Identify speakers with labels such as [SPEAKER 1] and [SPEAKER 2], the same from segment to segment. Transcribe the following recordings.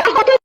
[SPEAKER 1] একই কথা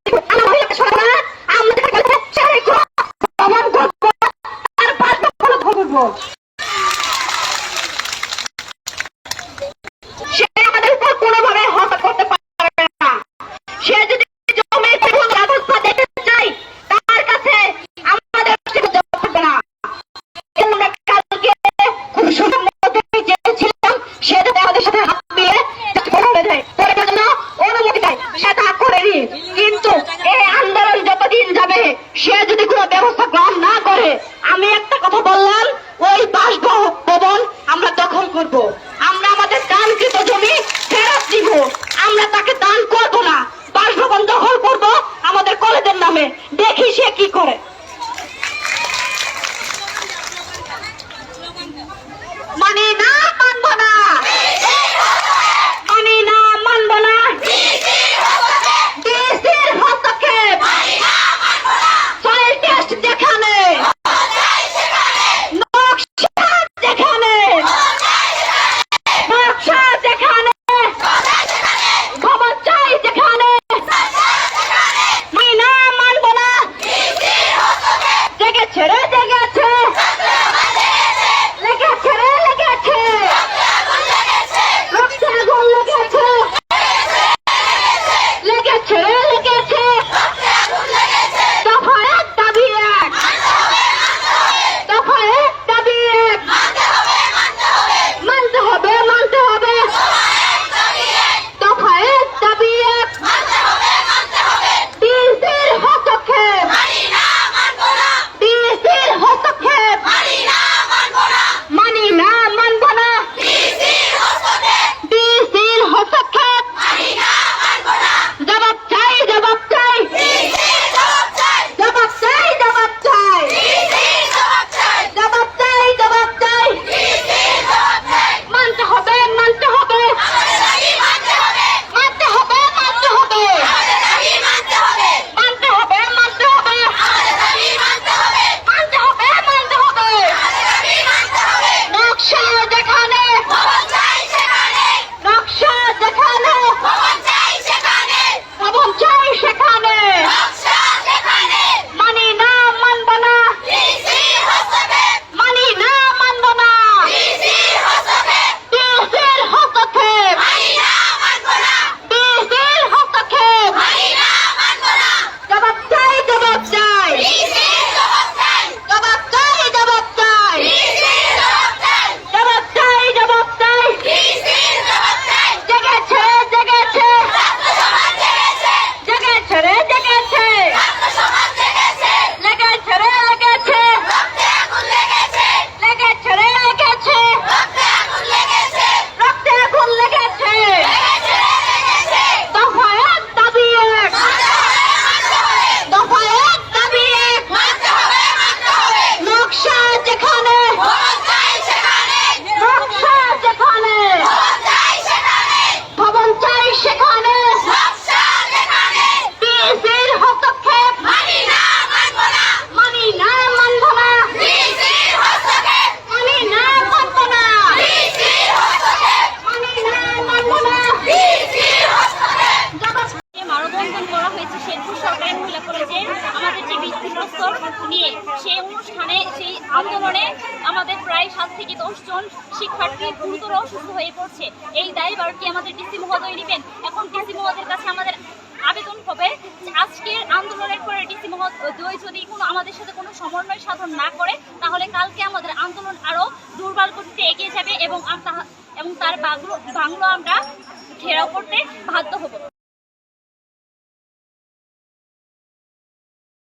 [SPEAKER 1] প্রায় সাত থেকে দশ জন শিক্ষার্থী গুরুতর অসুস্থ হয়ে পড়ছে। এই দায়ভার কি আমাদের ডিসি মহোদয় নেবেন। এখন ডিসি মহোদয়ের কাছে আমাদের আবেদন হবে আজকের আন্দোলনের পরে ডিসি মহোদয় যদি কোনো আমাদের সাথে কোনো সমন্বয় সাধন না করে, তাহলে কালকে আমাদের আন্দোলন আরও দুর্বল করতে এগিয়ে যাবে এবং এবং তার বাংলো আমরা ঘেরাও করতে বাধ্য হব।